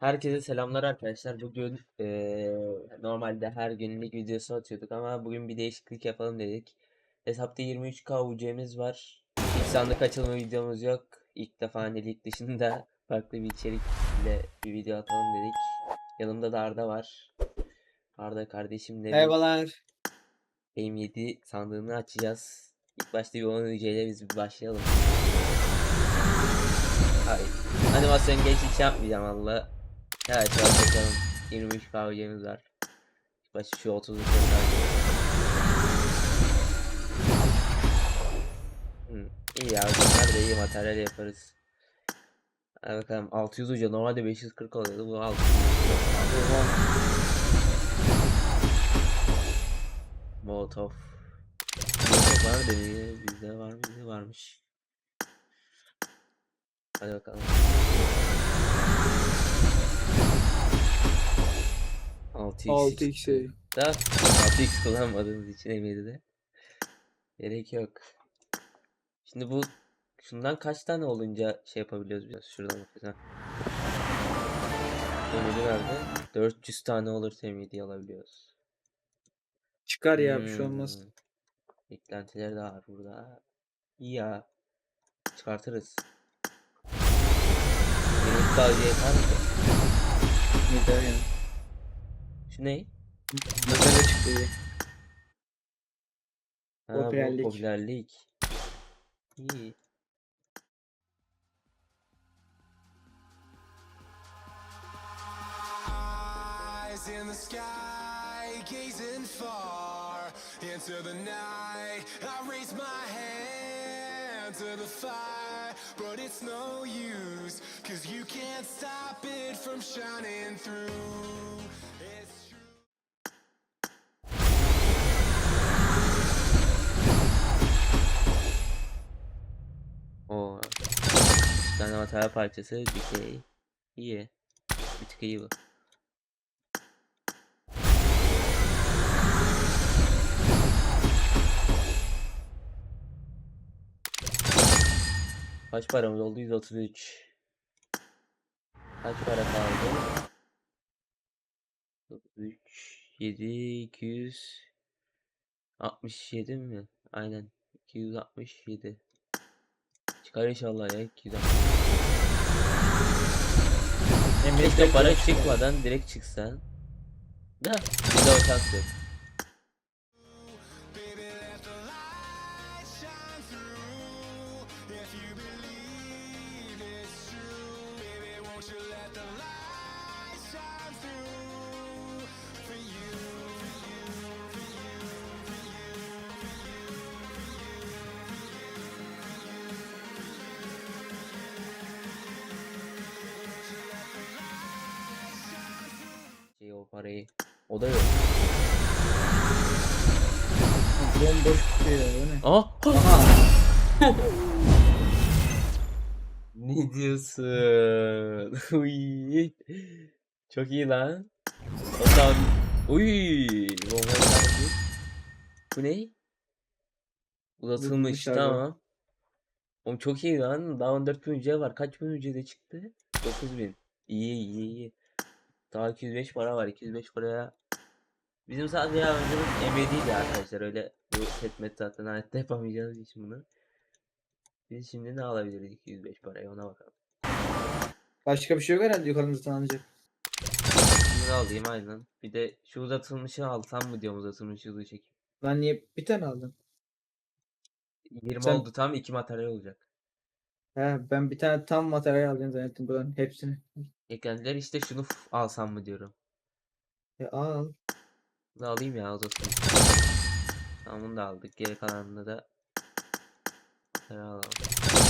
Herkese selamlar arkadaşlar. Bugün eee, normalde her günlük videosu atıyorduk ama bugün bir değişiklik yapalım dedik. Hesapta 23k UC'miz var. İlk sandık açılma videomuz yok. İlk defa hani lig dışında farklı bir içerikle bir video atalım dedik. Yanımda da Arda var. Arda kardeşimle bir Merhabalar. Aim 7 sandığını açacağız. İlk başta bir 10 UC ile biz bir başlayalım. Hayır. Animasyon geç hiç yapmayacağım valla. Evet an bakalım 23 kahvemiz var. Başı şu 30 Hı, iyi ya bunlar da iyi materyal yaparız. Hadi bakalım 600 uca normalde 540 oluyordu bu 600 Molotov. Var dedi bizde var mıydı varmış. Hadi bakalım 6x 6x da 6x kullanmadığımız için M7'de gerek yok. Şimdi bu şundan kaç tane olunca şey yapabiliyoruz biraz şuradan bakacağız. M7 nerede? 400 tane olursa M7'yi alabiliyoruz. Çıkar ya bir şey olmaz. Hmm. Beklentileri de var burada. İyi ya. Çıkartırız. 20 daha yeter mi? Yeter yani. Şu ne? Mesela çıktı iyi. Ha, Popülerlik. popülerlik. İyi. In the sky, gazing far into the night. I raise my hand to the fire, but it's no use, cause you can't stop it from shining through. Tane materyal parçası dikey. İyi. Bir tık iyi bu. Kaç paramız oldu? 133. Kaç para kaldı? 3 7 200 67 mi? Aynen. 267. Çıkar inşallah ya 260. Keşke para çıkmadan direkt çıksa. Da bir de o şans yok. Parayı. O da yok. Bomboş kutuyor o ne? Aa! Aha. Ne diyorsun? Uy. Çok iyi lan. O zaman uy. Bomba geldi. Bu ne? Uzatılmış dışarıda. tamam. Oğlum çok iyi lan. Daha 14 bin ücret var. Kaç bin ücrete çıktı? 9 bin. İyi iyi iyi. Daha 205 para var. 205 paraya. Bizim sadece amacımız emeği değil ya arkadaşlar. Öyle bu setmet zaten hayatta yapamayacağımız için bunu. Biz şimdi ne alabiliriz 205 paraya ona bakalım. Başka bir şey yok herhalde yukarımızdan alacak. Bunu alayım aynen. Bir de şu uzatılmışı alsam mı diyorum uzatılmış hızlı çekeyim. Ben niye bir tane aldım? 20 Sen- oldu tam 2 materyal olacak. He ben bir tane tam materyal alacağım zannettim buranın hepsini. Eklentiler işte şunu f- alsam mı diyorum. E al. Bunu alayım ya uzatılmış. Tamam bunu da aldık. Geri kalanını da alalım.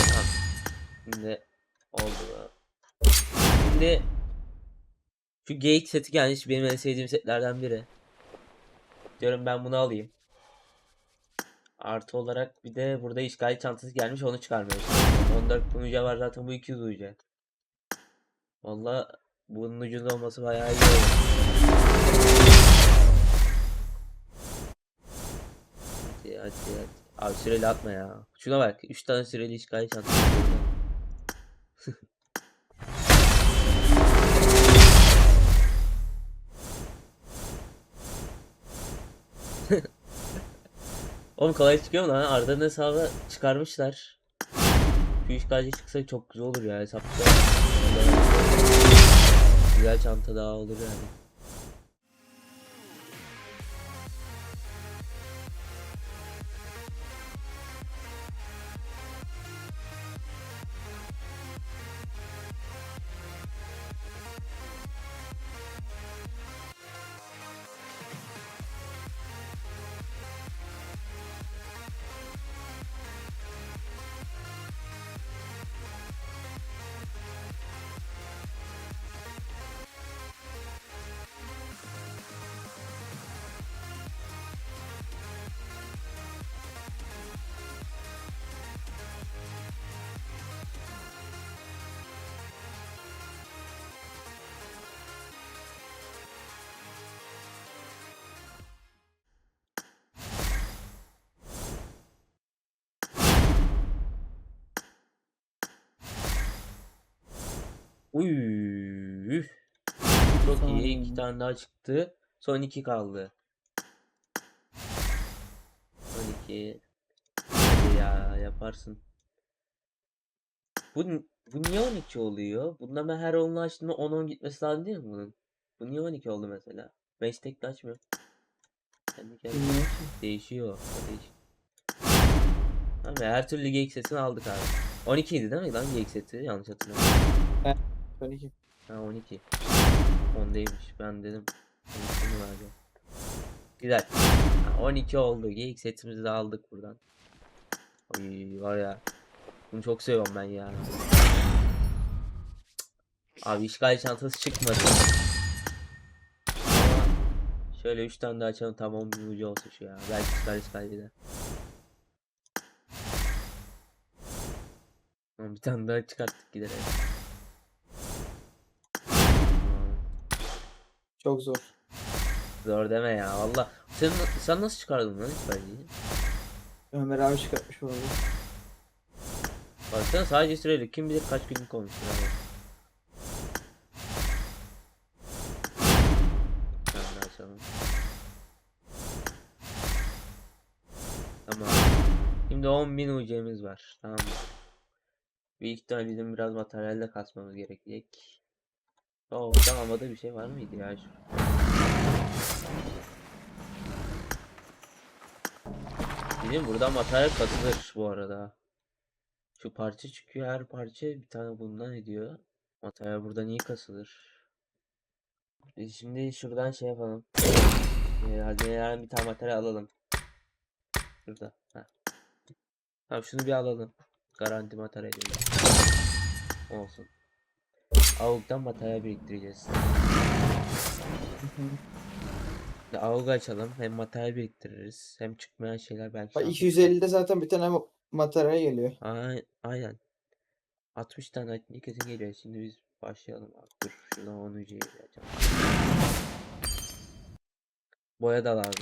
Tamam. Şimdi oldu. Şimdi şu gate seti gelmiş benim en sevdiğim setlerden biri. Diyorum ben bunu alayım. Artı olarak bir de burada işgal çantası gelmiş onu çıkarmıyoruz. 14 kurucu var zaten bu 200 uyacak. Valla bunun ucuz olması bayağı iyi Hadi hadi hadi. Abi süreli atma ya. Şuna bak 3 tane süreli işgal çantası. Oğlum kolay çıkıyor mu lan? Arda'nın hesabı çıkarmışlar. Şu işgalci çıksa çok güzel olur ya hesapta. Güzel çanta daha olur yani. Uy. Çok Son- iyi. iki tane daha çıktı. Son iki kaldı. Son iki. Hadi ya yaparsın. Bu, bu niye 12 oluyor? Bunda ben her onlu açtığımda 10-10 gitmesi lazım değil mi bunun? Bu niye 12 oldu mesela? Ben hiç tek de açmıyorum. Kendi kendine değişiyor. değiş- ya, her türlü GX setini aldık abi. 12 idi değil mi lan GX seti? Yanlış hatırlamıyorum. 12. Ha 12. 10'daymış. Ben dedim. 12 mi verdi? Güzel. Ha, 12 oldu. GX setimizi de aldık buradan. Oy var ya. Bunu çok seviyorum ben ya. Abi işgal çantası çıkmadı. Şöyle 3 tane daha açalım tamam bir ucu olsun şu ya. Belki çıkar işgal gider. Bir tane daha çıkarttık giderek. Çok zor. Zor deme ya valla. Sen, sen nasıl çıkardın lan işgalciyi? Ömer abi çıkartmış bu arada. Baksana sadece süreli kim bilir kaç günlük olmuştur abi. Daha açalım. Tamam. Şimdi 10.000 UC'miz var. Tamam mı? Büyük ihtimal bizim biraz materyalle kasmamız gerekecek. Oo, tamam havada bir şey var mıydı ya? Bizim burada materyal katılır bu arada. Şu parça çıkıyor her parça bir tane bundan ediyor. Materyal burada niye kasılır? Biz şimdi şuradan şey yapalım. Ee, hazineden bir tane materyal alalım. Şurada. Heh. Tamam şunu bir alalım. Garanti materyal Olsun. Avuktan materyal biriktireceğiz. Bir Avuk açalım. Hem materyal biriktiririz. Hem çıkmayan şeyler belki. Bak şans- 250'de zaten bir tane ma- materyal geliyor. Aynen. aynen. 60 tane ne kesin geliyor. Şimdi biz başlayalım abi. Dur şuradan 10 ucuya açalım. Boya da lazım.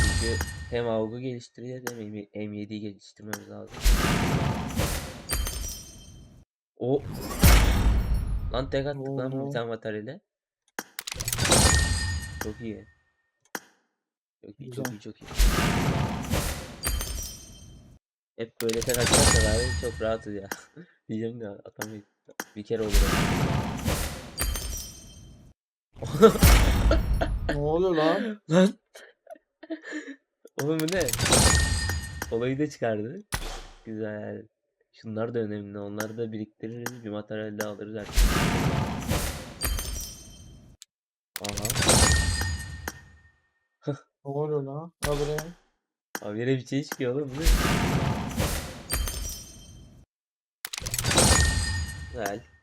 Çünkü hem avgu geliştireceğiz hem M- M7'yi geliştirmemiz lazım. O Lan tek attık lan Oo. bir tane materyale. Çok iyi. Çok iyi, çok iyi, çok iyi. Hep böyle tek atacaksa abi çok rahatız ya. Diyeceğim de atamayız. Bir kere olur. ne oluyor lan? Lan. Oğlum bu ne? Olayı da çıkardı. Güzel. Şunlar da önemli. Onları da biriktiririz. Bir materyal daha alırız artık. Aha. Ne oluyor lan? Habire. Abi yine bir şey çıkıyor oğlum. Güzel.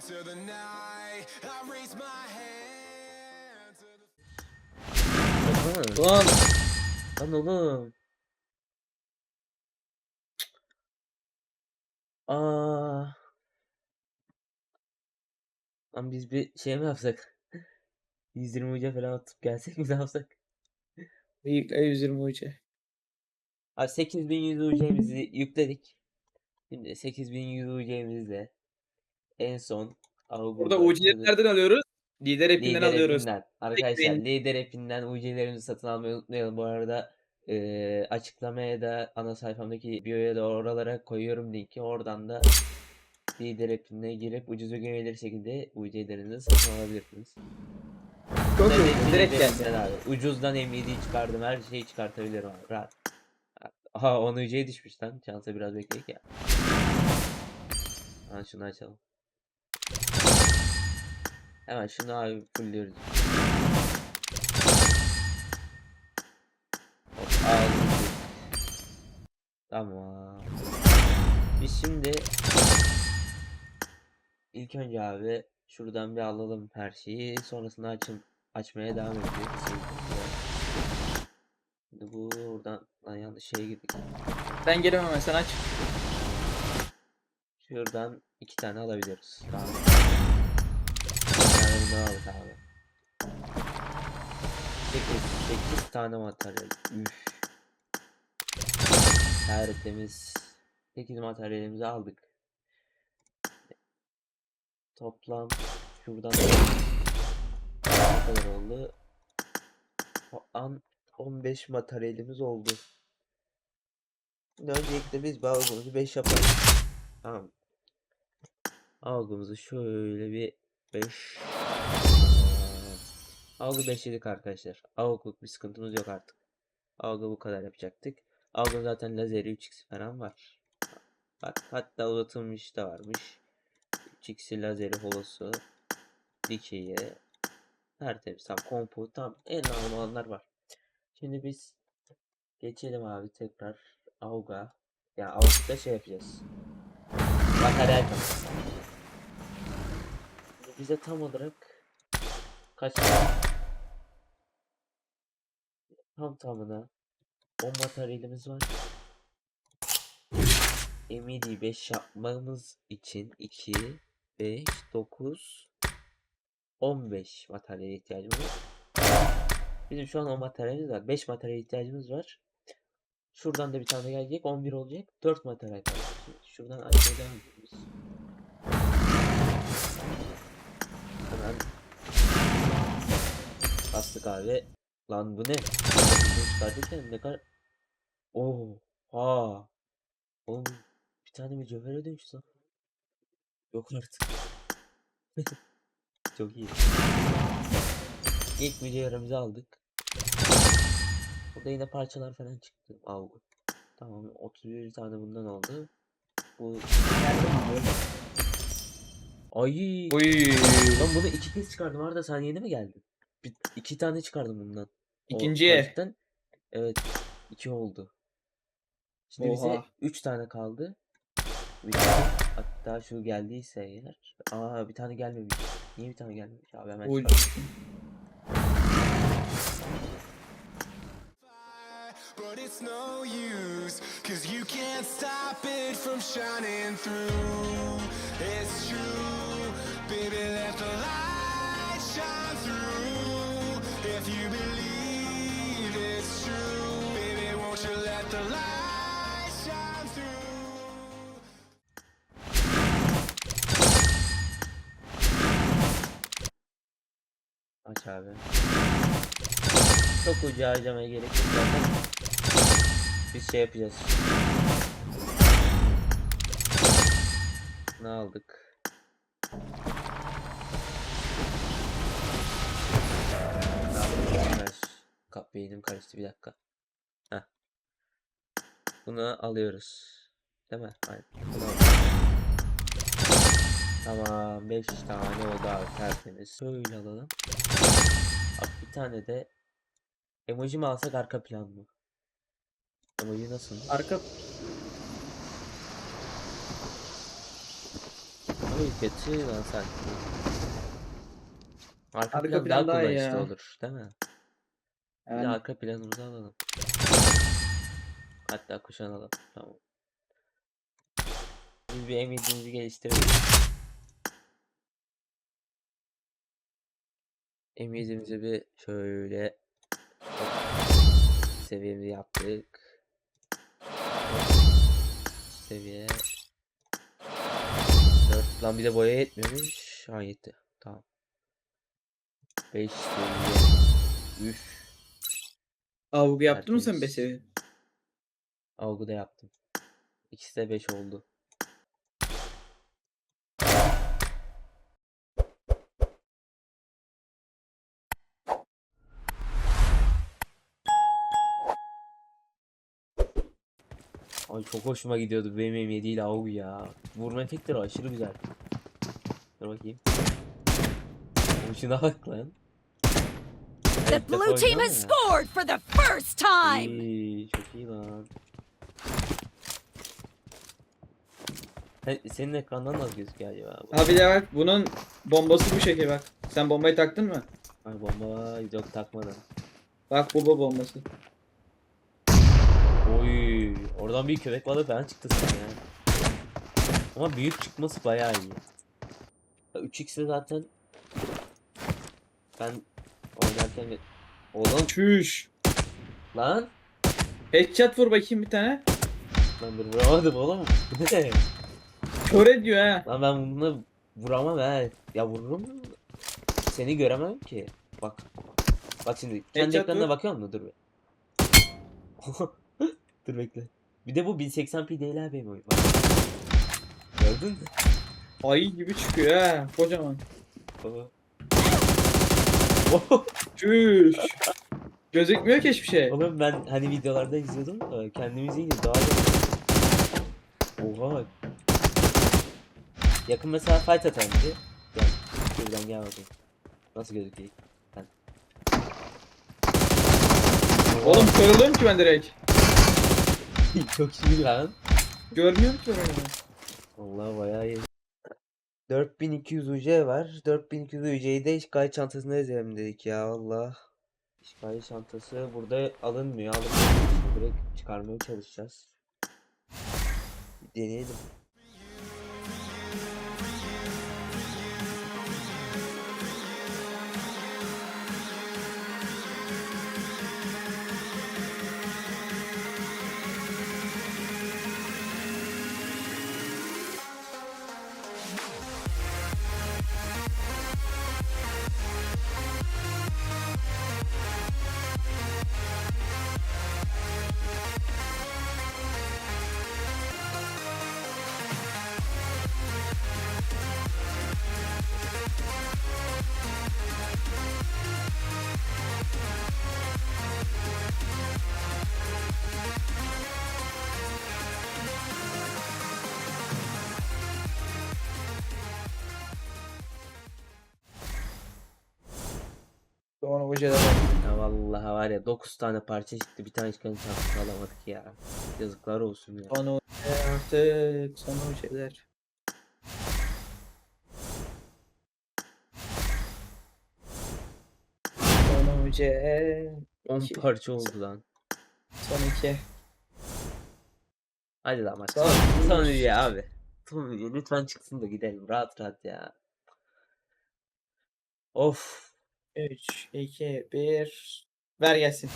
İnto the night. I raise my hand to the Baksana. Ulan Lan oğlum. Aa. Lan biz bir şey mi yapsak? 120 uca falan atıp gelsek mi ne yapsak? büyük E120 ucu. Abi 8100 UC'mizi yükledik. Şimdi 8100 UC'mizle en son Burada Augur'da alıyoruz? Lider app'inden Lider alıyoruz. app'inden. Arkadaşlar Bekleyin. Lider app'inden UC'lerimizi satın almayı unutmayalım. Bu arada eee, açıklamaya da ana sayfamdaki bio'ya da oralara koyuyorum linki. Oradan da Lider app'ine girip ucuz ve güvenilir şekilde UC'lerinizi satın alabilirsiniz. Çok Tabii iyi. ki Direkt Lider geldi. abi. Ucuzdan M7'yi çıkardım. Her şeyi çıkartabilirim abi. Rahat. Aha 10 UC'ye düşmüş lan. Şansa biraz bekleyek ya. Ha şunu açalım. Hemen şunu abi aldık. Tamam. Biz şimdi ilk önce abi şuradan bir alalım her şeyi. Sonrasında açım açmaya devam edeceğiz. Şimdi bu buradan lan yanlış şeye girdik. Ben gelemem sen aç. Şuradan iki tane alabiliyoruz. Tamam. Bundan aldık abi. 8, 8 tane materyal. Üf. Tertemiz. 8 materyalimizi aldık. Toplam şuradan ne kadar oldu? Toplam 15 materyalimiz oldu. Şimdi öncelikle biz balkonumuzu 5 yapalım. Tamam. Algımızı şöyle bir 5 Algı 5 yedik arkadaşlar. Algılık bir sıkıntımız yok artık. Algı bu kadar yapacaktık. Algı zaten lazeri 3x falan var. Bak hatta uzatılmış da varmış. 3x'i lazeri holosu. Dikeyi. Tertemiz tam kompu tam en lazım olanlar var. Şimdi biz geçelim abi tekrar Avga. Ya Avga'da şey yapacağız. Materyal kasası. Şimdi Bize tam olarak kaç tam tamına 10 materyalimiz var. M7 5 yapmamız için 2 5 9 15 materyale ihtiyacımız var. Bizim şu an 10 materyalimiz var. 5 materyale ihtiyacımız var. Şuradan da bir tane gelecek. 11 olacak. 4 materyal kaldı. Şuradan açmaya devam ediyoruz. Hemen bastık abi. Lan bu ne? Çıkartırken ne kadar... Oo, ha. Oğlum bir tane mücevhere dönüştü lan. Yok artık. Çok iyi. İlk mücevherimizi aldık. Burada yine parçalar falan çıktı. Avgu. Tamam 31 tane bundan oldu. Bu ay Uy. lan bunu iki kez çıkardım Arda sen yeni mi geldin? Bir, iki tane çıkardım bundan. O İkinciye. paraşütten. Evet iki oldu. Şimdi bize Oha. üç tane kaldı. Bir tane, hatta şu geldiyse eğer. Aa bir tane gelmemiş. Niye bir tane gelmemiş abi hemen Uy. çıkardım. fire, but it's no use, cause you can't stop it from shining through. It's true, baby, let the light abi. Çok ucu harcamaya gerek yok zaten. Biz şey yapacağız. Ne aldık? Kap beynim karıştı bir dakika. Heh. Bunu alıyoruz. Değil mi? Aynen. Tamam 5 tane oldu abi tertemiz. Şöyle alalım. Bir tane de emoji mi alsak arka plan mı? Emoji nasıl? Arka bu kötü lan sanki. Arka, Arka plan, plan daha kullanışlı ya. olur değil mi? Bir de arka planımızı alalım. Hatta kuşanalım. Tamam. Biz bir emidimizi geliştirelim. Emidimizi bir şöyle seviyemizi yaptık. Seviye 4 lan bir de boya yetmiyormuş. Ha yetti. Tamam. 5 seviye. Üf. Avgu yaptın mı sen Tertemiz. Besevi? Algıda yaptım. İkisi de 5 oldu. Ay çok hoşuma gidiyordu benim M7 ile AUG ya. Vurma efektleri aşırı güzel. Dur bakayım. Uçuna bak lan. The blue team has scored for the first time. İyi, çok iyi lan. He, senin ekrandan nasıl gözüküyor acaba? bu? Ha bir de bak bunun bombası bu şekil bak. Sen bombayı taktın mı? Ay bomba yok takmadım. Bak bu bu bombası. Oy, oradan bir köpek balığı falan çıktı sana ya. Ama büyük çıkması bayağı iyi. Ya 3x'de zaten ben oynarken Oğlum Çüş. lan Headshot vur bakayım bir tane. lan dur vuramadım oğlum. Ne? Kör ediyor ha. Lan ben bunu vuramam he. Ya vururum. Seni göremem ki. Bak. Bak şimdi kendi Headshot ekranına vur. bakıyor musun? Dur be. Dur bekle. Bir de bu 1080p değil abi. Bak. Gördün mü? Ayı gibi çıkıyor ha. Kocaman. Baba. Çüş. Gözükmüyor ki hiçbir şey. Oğlum ben hani videolarda izliyordum da kendimiz iyi daha iyi. Oha. Yakın mesela fight bir. Gel. Şuradan gel bakayım. Nasıl gözüküyor? Ben. Oğlum oluyorum ki ben direkt. Çok iyi lan. Görmüyorum ki orayı. Vallahi bayağı iyi. 4200 UC var. 4200 UC'yi de işgal çantasına ezelim dedik ya Allah. İşgal çantası burada alınmıyor. Alınmıyor. Direkt çıkarmaya çalışacağız. Bir deneyelim. Bak. Ya vallahi var ya 9 tane parça çıktı. Bir tane işgal çantası alamadık ya. Yazıklar olsun ya. Hoca artık. Sonra hocalar. Sonra hoca. 10 iki. parça oldu lan. Son iki. Hadi lan maç. Son Son video abi. Son lütfen çıksın da gidelim. Rahat rahat ya. Of. 3, 2, 1. Ver gelsin.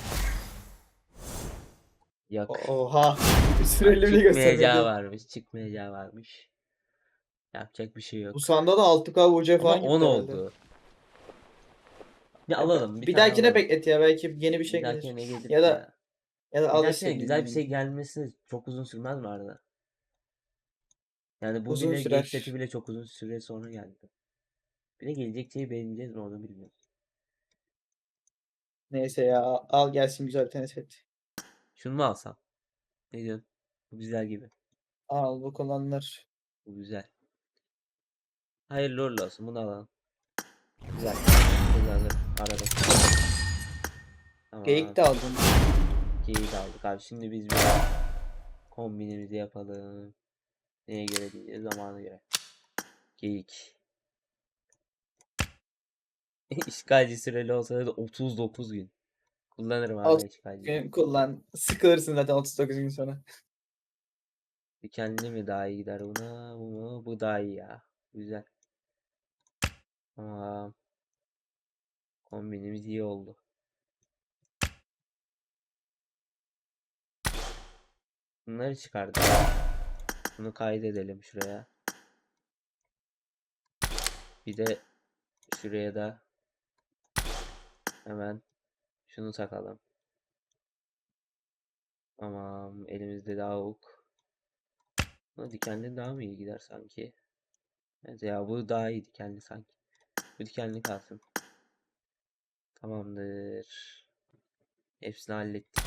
Yak. Oha. Süreli bile Çıkmayacağı göstermedi. varmış. Çıkmayacağı varmış. Yapacak bir şey yok. Bu sanda da 6K UC Ama falan 10 gitti herhalde. oldu. Ya alalım. Bir, Bir, tane dahakine alalım. beklet ya belki yeni bir şey Bir gelir. dahakine gelir Ya da ya? da Bir alırsın. dahakine güzel bir şey gelmesi çok uzun sürmez mi arada? Yani bu Uzun bile sürer. game seti bile çok uzun süre sonra geldi. Bir de gelecek şeyi beğeneceğiz mi onu bilmiyorum. Neyse ya al gelsin güzel bir tane set. Şunu mu alsam? Ne diyorsun? Bu güzel gibi. Al bu kullanılır. Bu güzel. Hayırlı uğurlu olsun. Bunu alalım. Güzel. Kullanılır. Arada. Tamam. Geyik de aldım. Geyik de aldık abi. Şimdi biz bir kombinimizi yapalım. Neye göre diyeceğiz? Zamana göre. Geyik. İşgalci süreli olsa da 39 gün. Kullanırım abi Olsun. işgalci. Gün kullan. Sıkılırsın zaten 39 gün sonra. Kendi mi daha iyi gider buna? Bu mu? Bu daha iyi ya. Güzel. Tamam. Kombinimiz iyi oldu. Bunları çıkardık. Bunu kaydedelim şuraya. Bir de şuraya da hemen şunu takalım. Tamam. Elimizde daha ok. Ama dikenli daha mı iyi gider sanki? Evet ya bu daha iyi dikenli sanki. Bu dikenli kalsın. Tamamdır. Hepsini hallettik.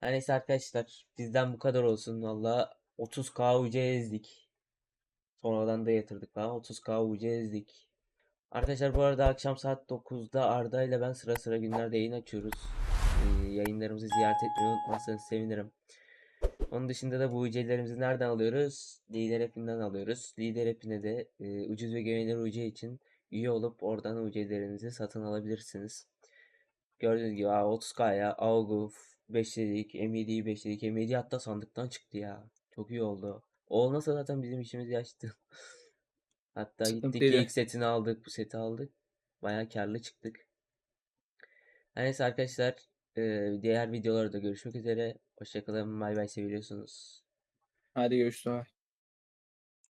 Her neyse arkadaşlar bizden bu kadar olsun. Valla 30k UC ezdik. Sonradan da yatırdık falan. 30k UC ezdik. Arkadaşlar bu arada akşam saat 9'da Arda ile ben sıra sıra günlerde yayın açıyoruz. Ee, yayınlarımızı ziyaret etmeyi unutmazsanız sevinirim. Onun dışında da bu UC'lerimizi nereden alıyoruz? Lider App'inden alıyoruz. Lider App'ine de e, ucuz ve güvenilir UC için üye olup oradan UC'lerinizi satın alabilirsiniz. Gördüğünüz gibi aa, 30K'ya Augu 5 dedik, M7'yi 5 dedik. M7 hatta sandıktan çıktı ya. Çok iyi oldu. O olmasa zaten bizim işimiz yaştı. Hatta gittik Sıkıntıydı. ilk setini aldık, bu seti aldık. Bayağı karlı çıktık. Her Neyse arkadaşlar, e, diğer videolarda görüşmek üzere. Hoşçakalın, bay bay seviyorsunuz. Hadi görüşürüz.